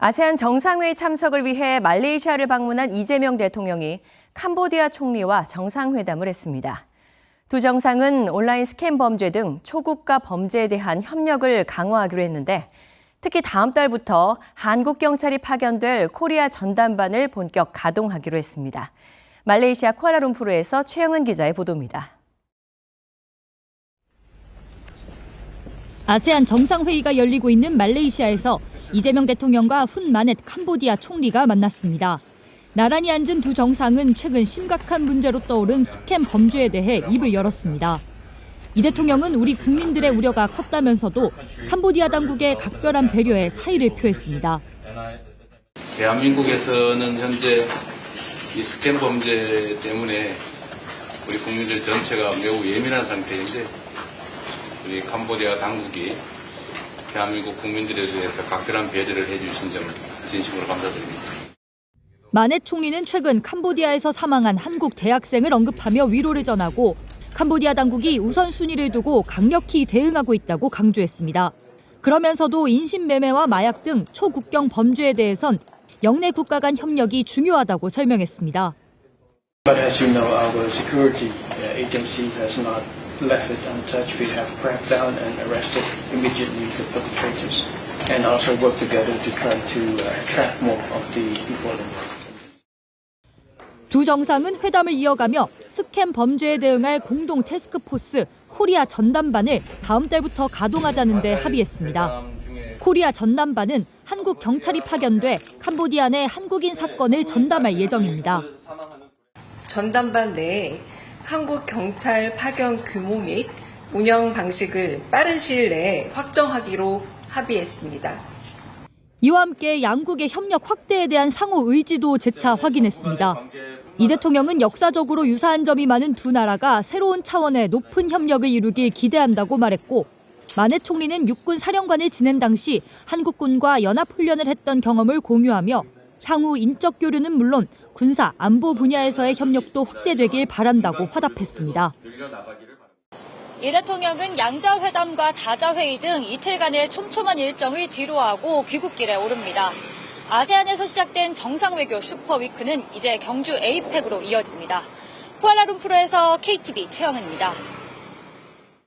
아세안 정상회의 참석을 위해 말레이시아를 방문한 이재명 대통령이 캄보디아 총리와 정상회담을 했습니다. 두 정상은 온라인 스캠 범죄 등 초국가 범죄에 대한 협력을 강화하기로 했는데 특히 다음 달부터 한국 경찰이 파견될 코리아 전담반을 본격 가동하기로 했습니다. 말레이시아 쿠알라룸푸르에서 최영은 기자의 보도입니다. 아세안 정상회의가 열리고 있는 말레이시아에서 이재명 대통령과 훈 마넷 캄보디아 총리가 만났습니다. 나란히 앉은 두 정상은 최근 심각한 문제로 떠오른 스캠 범죄에 대해 입을 열었습니다. 이 대통령은 우리 국민들의 우려가 컸다면서도 캄보디아 당국의 각별한 배려에 사의를 표했습니다. 대한민국에서는 현재 이 스캠 범죄 때문에 우리 국민들 전체가 매우 예민한 상태인데 우리 캄보디아 당국이 대한민국 국민들에 대해서 각별한 배려를 해주신 점 진심으로 감사드립니다. 마넷 총리는 최근 캄보디아에서 사망한 한국 대학생을 언급하며 위로를 전하고 캄보디아 당국이 우선순위를 두고 강력히 대응하고 있다고 강조했습니다. 그러면서도 인신매매와 마약 등 초국경 범죄에 대해선 영내 국가 간 협력이 중요하다고 설명했습니다. But as you know, our security uh, agency has not left it untouched. We have cracked down and arrested immediately the perpetrators and also worked together to try to uh, track more of the people involved. 두 정상은 회담을 이어가며 스캠 범죄에 대응할 공동 태스크포스 코리아 전담반을 다음 달부터 가동하자는 데 합의했습니다. 코리아 전담반은 한국 경찰이 파견돼 캄보디아 내 한국인 사건을 전담할 예정입니다. 전담반 내에 한국 경찰 파견 규모 및 운영 방식을 빠른 시일 내에 확정하기로 합의했습니다. 이와 함께 양국의 협력 확대에 대한 상호 의지도 재차 확인했습니다. 이 대통령은 역사적으로 유사한 점이 많은 두 나라가 새로운 차원의 높은 협력을 이루길 기대한다고 말했고 마네 총리는 육군 사령관을 지낸 당시 한국군과 연합훈련을 했던 경험을 공유하며 향후 인적 교류는 물론 군사 안보 분야에서의 협력도 확대되길 바란다고 화답했습니다. 이 대통령은 양자회담과 다자회의 등 이틀간의 촘촘한 일정을 뒤로하고 귀국길에 오릅니다. 아세안에서 시작된 정상외교 슈퍼위크는 이제 경주 에이펙으로 이어집니다. 쿠알라룸푸르에서 KTV 최영은입니다.